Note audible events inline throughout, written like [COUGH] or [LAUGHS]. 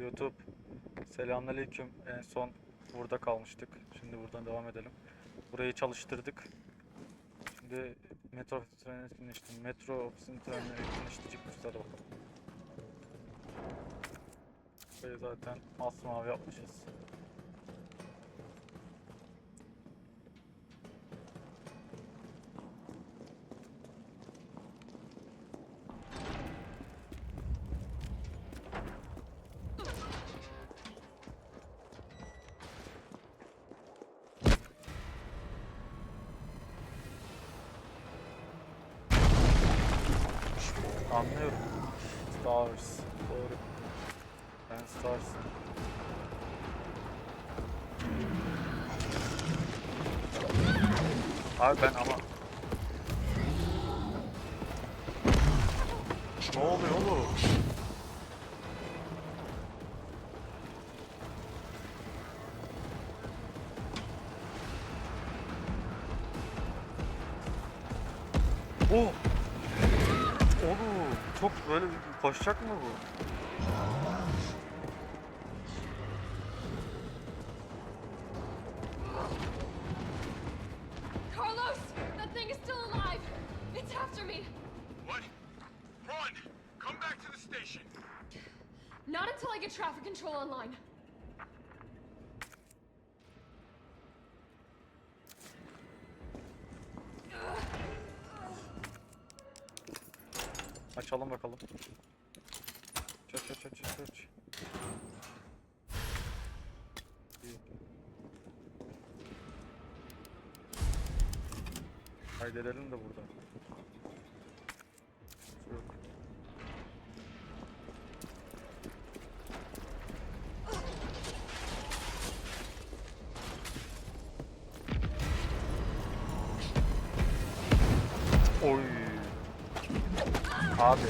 YouTube. Selamünaleyküm. En son burada kalmıştık. Şimdi buradan devam edelim. Burayı çalıştırdık. Şimdi metro ofisine etkinleştim. Metro ofisinin trenine etkinleştirecekmiş. Hadi bakalım. Burayı zaten masmavi yapmışız. Abi ben ama... Ne oluyor oğlum? Oh! Oğlum çok böyle koşacak mı bu? Açalım bakalım. Aç aç aç. İyi. Kaydedelim de burada. Abi.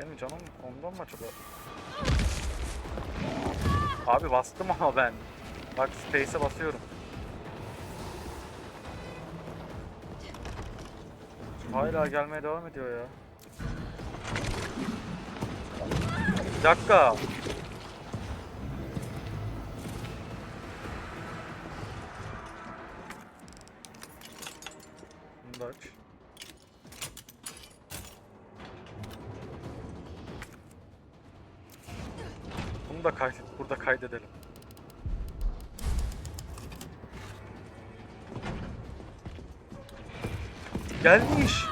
Benim canım ondan mı acaba? Abi bastım ama ben. Bak space'e basıyorum. Hala gelmeye devam ediyor ya. Bir dakika. Bunu da aç. Bunu da kaydet, burada kaydedelim. Gelmiş.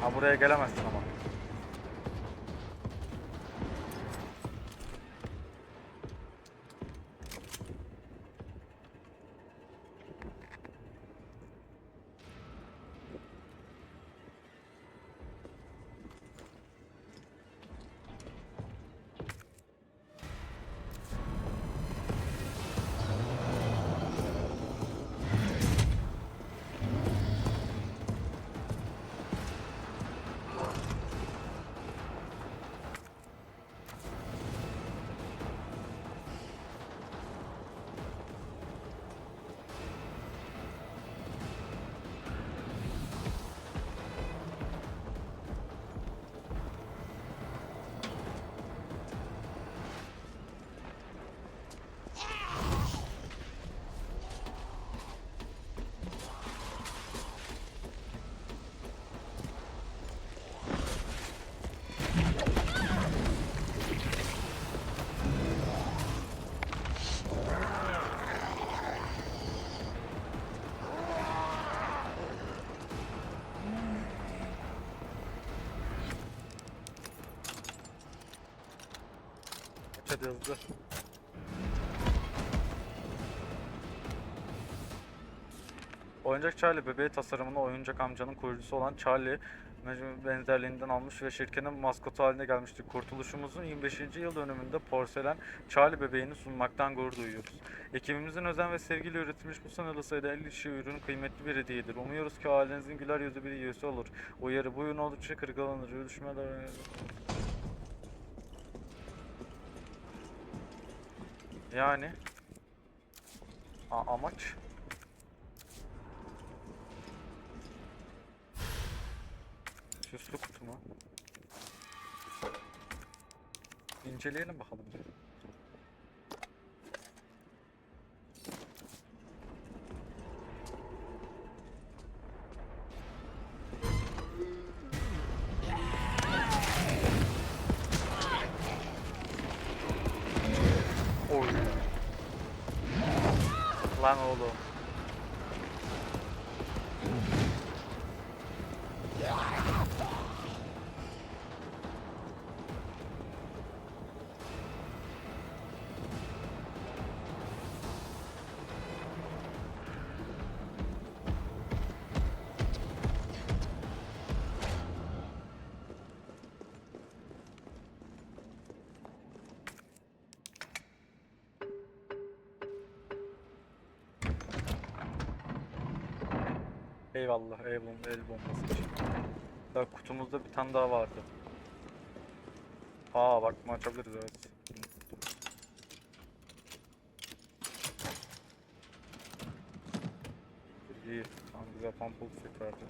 Ha buraya gelemezsin ama. Hadi hızlı. Oyuncak Charlie bebeği tasarımını oyuncak amcanın kurucusu olan Charlie benzerliğinden almış ve şirketin maskotu haline gelmiştir. Kurtuluşumuzun 25. yıl dönümünde porselen Charlie bebeğini sunmaktan gurur duyuyoruz. Ekibimizin özen ve sevgiyle üretilmiş bu sınırlı sayıda el işi ürün kıymetli bir hediyedir. Umuyoruz ki ailenizin güler yüzlü bir üyesi olur. Uyarı bu ürün oldukça kırgılanır. Görüşmeler... Yani A amaç Süslü kutu mu? İnceleyelim bakalım. Oğlum. Eyvallah el, bom el bombası için. Ya kutumuzda bir tane daha vardı. Aa bak bunu açabiliriz evet. İyi. Tamam güzel pampul tüfek verdi.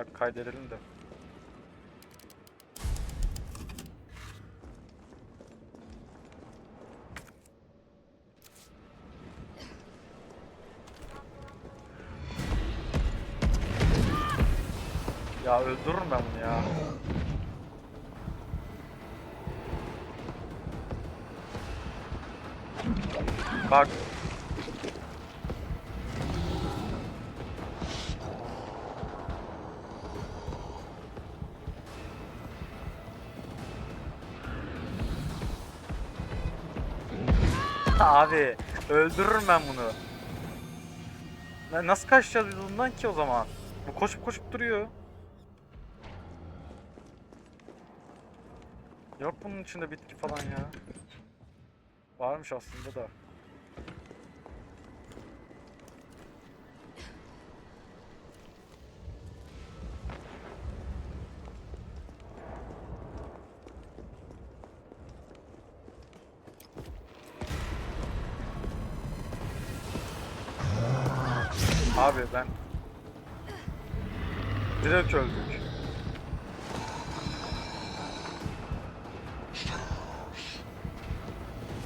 Bak kaydedelim de. Ya öldürürüm ben bunu ya. Bak. [LAUGHS] Abi öldürürüm ben bunu. Na- Nasıl kaçacağız biz bundan ki o zaman? Bu koşup koşup duruyor. Yok bunun içinde bitki falan ya. Varmış aslında da.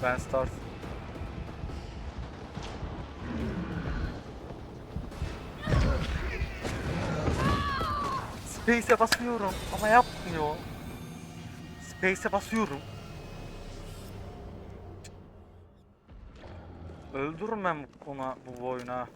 Ben start. Space'e basıyorum ama yapmıyor. Space'e basıyorum. Öldürürüm ben ona bu oyuna.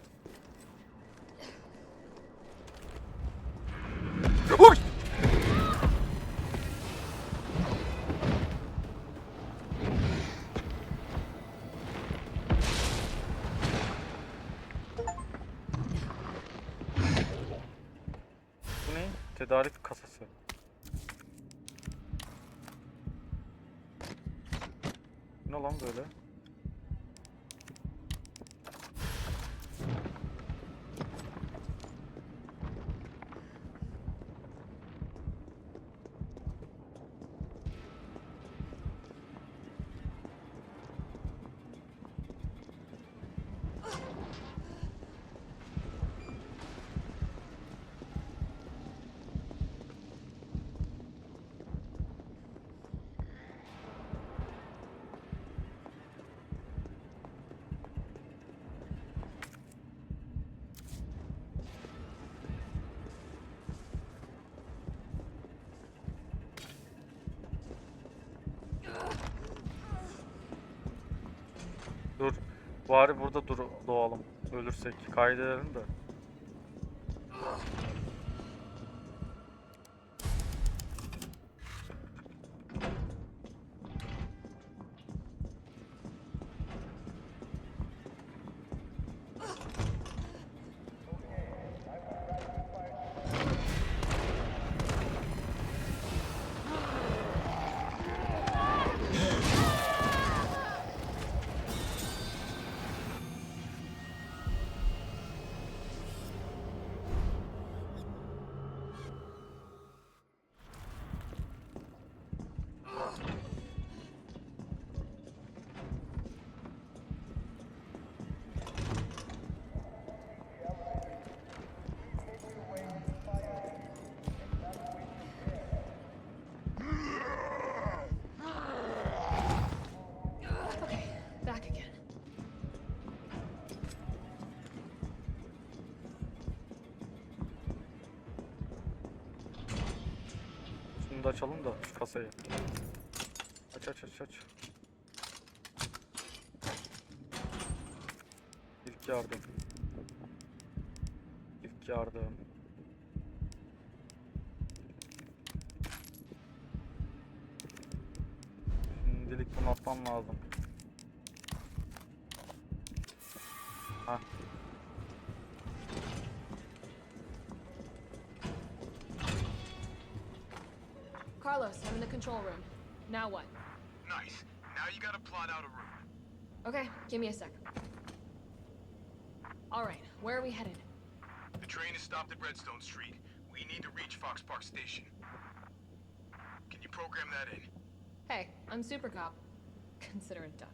Bari burada dur doğalım. Ölürsek kaydedelim de. Açalım da kasayı. Aç aç aç aç. İlk yardım. İlk yardım. Şimdilik bunu atmam lazım. Control room. Now what? Nice. Now you gotta plot out a route. Okay, give me a sec. All right, where are we headed? The train is stopped at Redstone Street. We need to reach Fox Park Station. Can you program that in? Hey, I'm Super Cop. [LAUGHS] Consider it done.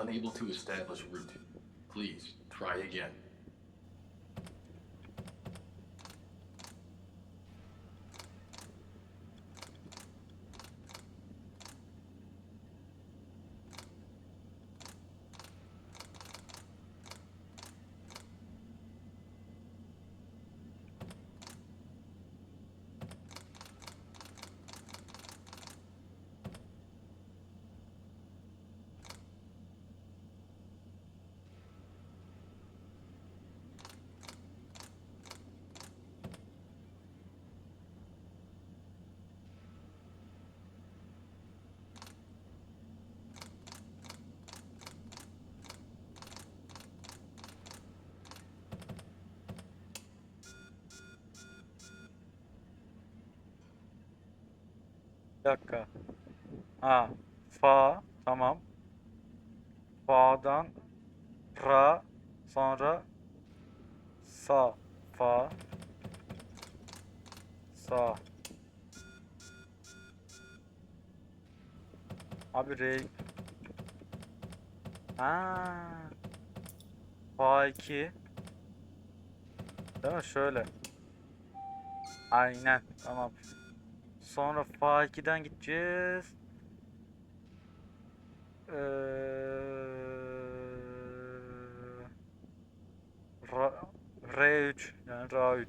Unable to establish route. Please, try again. Dakika. Ha. Fa. Tamam. Fa'dan ra sonra sa fa sa Abi re Ha. Fa 2 Değil mi? Şöyle. Aynen. Tamam. Sonra Fa 2'den gideceğiz. Ee, Ra, R3 yani Ra3.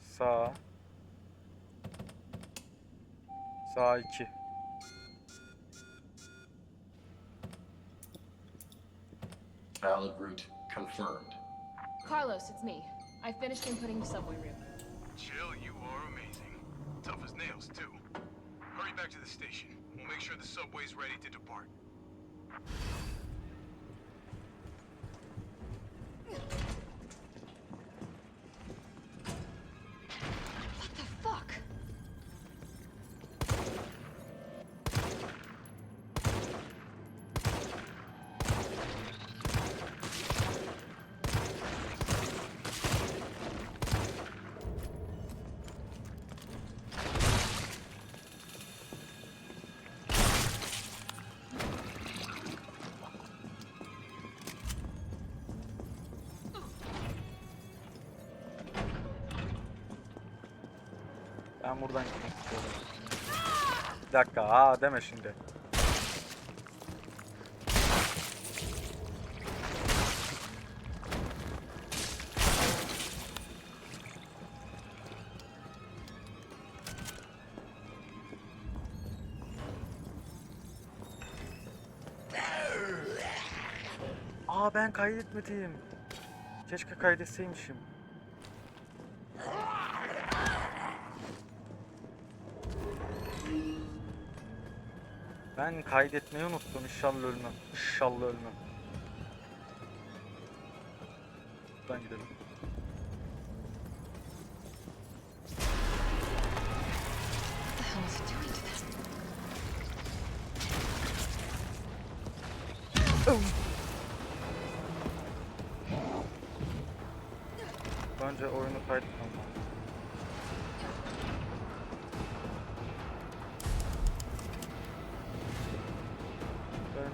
Sağ. Sağ 2. Valid route confirmed. Carlos, it's me. I finished inputting the subway route. Chill, you are amazing. Tough as nails, too. Hurry back to the station. We'll make sure the subway's ready to depart. Ben buradan gitmek istiyorum. Bir dakika, aa deme şimdi. Aa ben kaydetmedim. Keşke kaydetseymişim. Ben kaydetmeyi unuttum. İnşallah ölmem. İnşallah ölmem.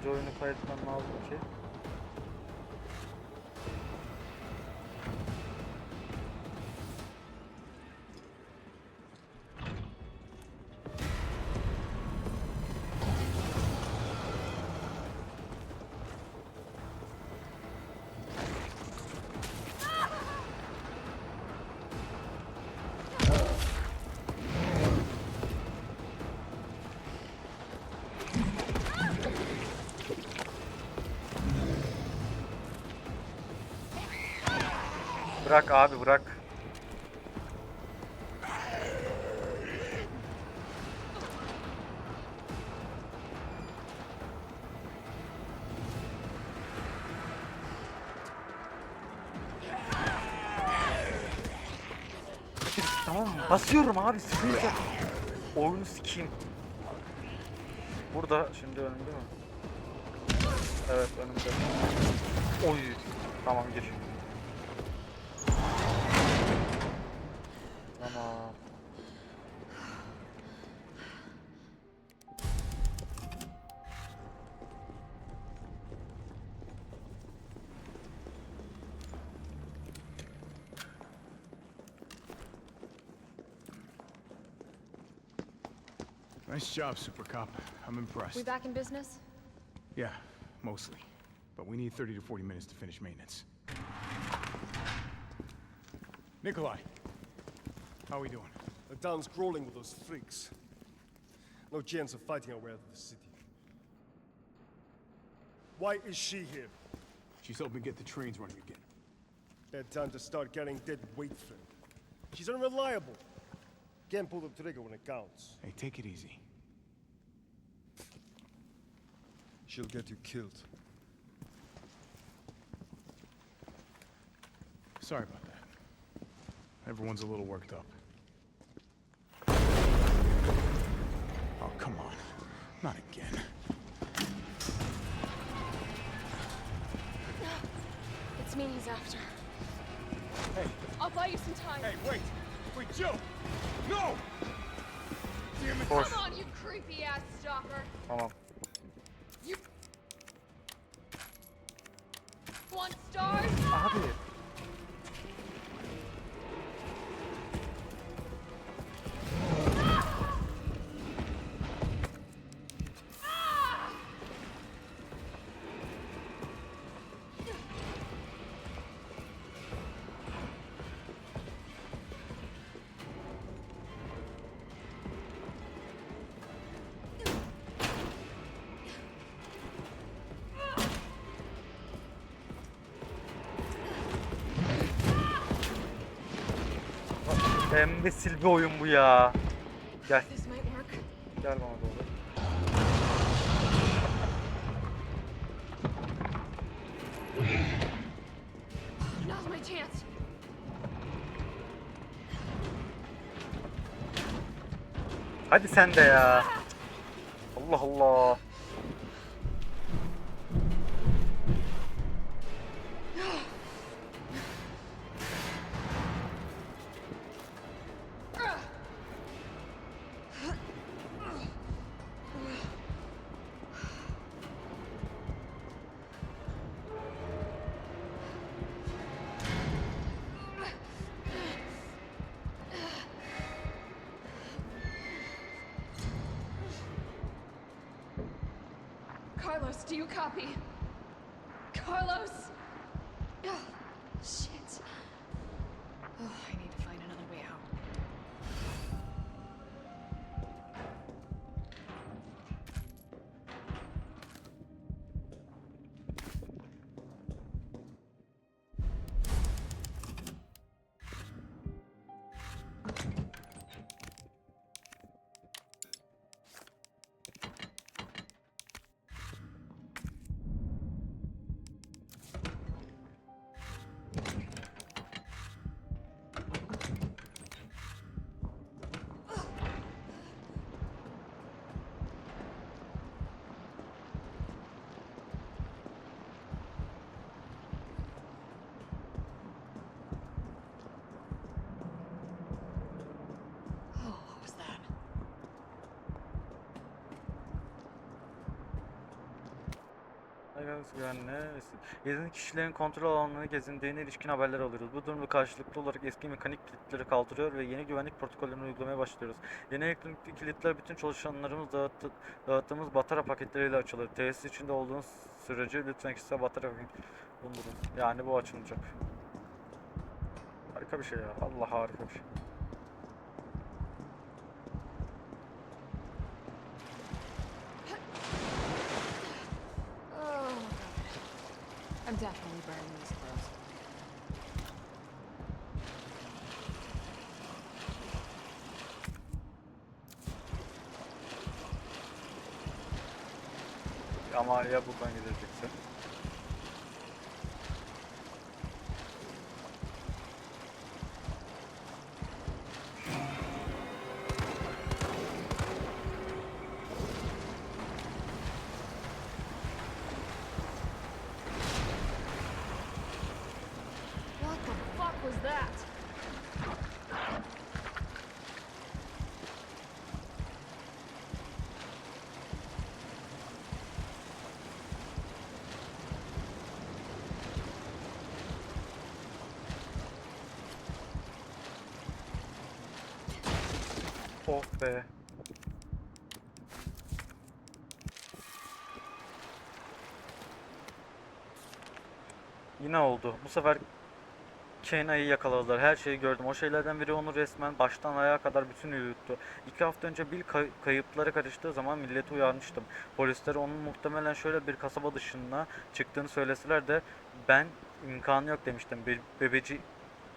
Bence oyunu kaydetmem lazım Bırak abi bırak. Tamam mı? Basıyorum abi sıkıntı. Oyunu sikeyim. Burada şimdi önümde mi? Evet önümde. Oy. Tamam gir. Nice job, Super Cop. I'm impressed. We back in business? Yeah, mostly. But we need 30 to 40 minutes to finish maintenance. Nikolai, how are we doing? The town's crawling with those freaks. No chance of fighting our way out of the city. Why is she here? She's helping get the trains running again. Bad time to start carrying dead weight, friend. She's unreliable. Can't pull the trigger when it counts. Hey, take it easy. She'll get you killed. Sorry about that. Everyone's a little worked up. Oh, come on. Not again. It's me he's after. Hey, I'll buy you some time. hey, wait! Wait, Joe! No! Damn it! Koş. Come on, you creepy ass stalker. Tamam. You want stars? Abi. Embesil bir oyun bu ya. Gel. Gel bana doğru. Hadi sen de ya. Allah Allah. Aygaz güvenliği. Gezin kişilerin kontrol alanlarını gezindiğine ilişkin haberler alıyoruz. Bu durumda karşılıklı olarak eski mekanik kilitleri kaldırıyor ve yeni güvenlik protokollerini uygulamaya başlıyoruz. Yeni elektronik kilitler bütün çalışanlarımız dağıttı, dağıttığımız batara paketleriyle açılır. Tesis içinde olduğunuz sürece lütfen kişisel batara paket bulundurun. Yani bu açılacak. Harika bir şey ya. Allah harika bir şey. definitely burn these clothes. Ama ya buradan gidecekse. Yine oldu. Bu sefer Kena'yı yakaladılar. Her şeyi gördüm. O şeylerden biri onu resmen baştan ayağa kadar bütün yuttu. İki hafta önce Bill kay- kayıplara karıştığı zaman milleti uyarmıştım. Polisler onun muhtemelen şöyle bir kasaba dışına çıktığını söyleseler de ben imkanı yok demiştim. Bir bebeci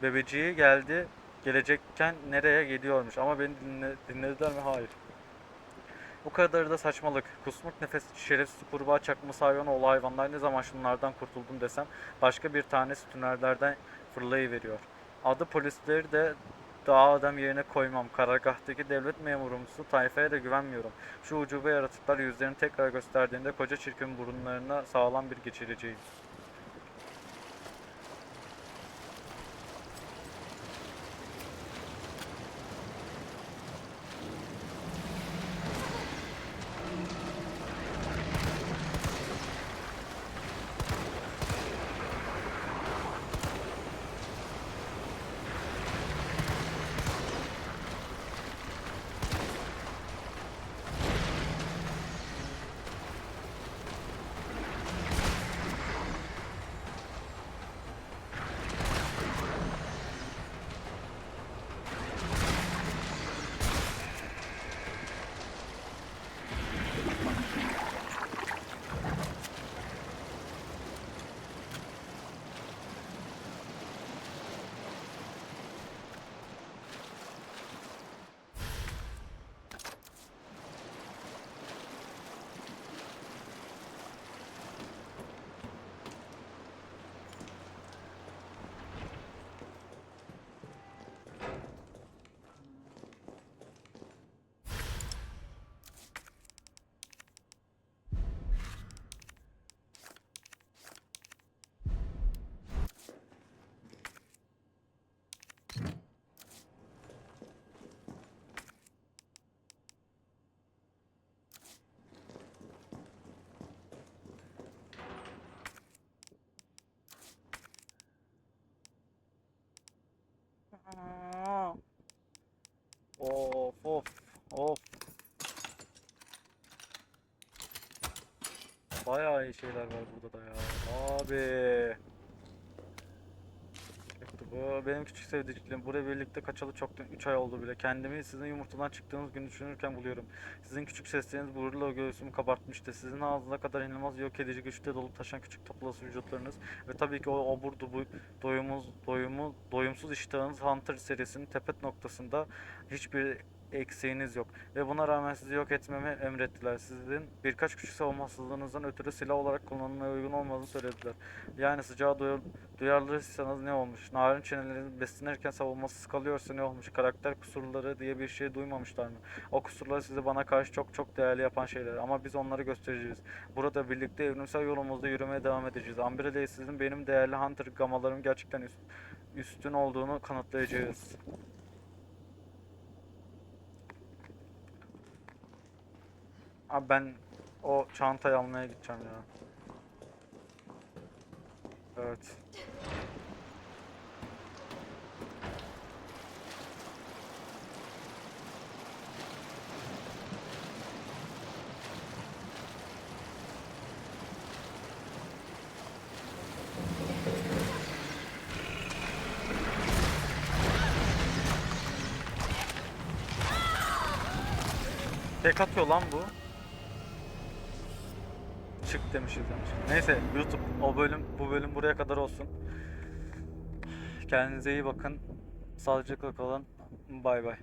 bebeciği geldi gelecekken nereye gidiyormuş ama beni dinle, dinlediler mi? Hayır. Bu kadar da saçmalık. Kusmuk nefes şerefsiz kurbağa çakması hayvan oğlu hayvanlar ne zaman şunlardan kurtuldum desem başka bir tanesi tünellerden fırlayıveriyor. Adı polisleri de daha adam yerine koymam. Karargahtaki devlet memurumsu tayfaya da güvenmiyorum. Şu ucube yaratıklar yüzlerini tekrar gösterdiğinde koca çirkin burunlarına sağlam bir geçireceğim. Aa. Of of of. Bayağı iyi şeyler var burada da ya. Abi. Bu. Benim küçük sevdiklerim. Buraya birlikte kaçalı çoktan 3 ay oldu bile. Kendimi sizin yumurtadan çıktığınız günü düşünürken buluyorum. Sizin küçük sesleriniz gururla göğsümü kabartmıştı. Sizin ağzına kadar inanılmaz yok edici güçte dolup taşan küçük toplası vücutlarınız ve tabii ki o obur bu doyumuz doyumu doyumsuz iştahınız Hunter serisinin tepet noktasında hiçbir eksiğiniz yok ve buna rağmen sizi yok etmemi emrettiler. Sizin birkaç küçük savunmasızlığınızdan ötürü silah olarak kullanılmaya uygun olmadığını söylediler. Yani sıcağı duyu- duyarlıysanız ne olmuş? Narin çeneleriniz beslenirken savunmasız kalıyorsa ne olmuş? Karakter kusurları diye bir şey duymamışlar mı? O kusurlar sizi bana karşı çok çok değerli yapan şeyler ama biz onları göstereceğiz. Burada birlikte evrimsel yolumuzda yürümeye devam edeceğiz. Umbrella'yı sizin benim değerli Hunter gamalarım gerçekten üst, üstün olduğunu kanıtlayacağız. Abi ben o çantayı almaya gideceğim ya. Evet. Tek atıyor lan bu. Çık demişiz demiş. Neyse YouTube o bölüm bu bölüm buraya kadar olsun. Kendinize iyi bakın. Sağlıcakla kalın. Bay bay.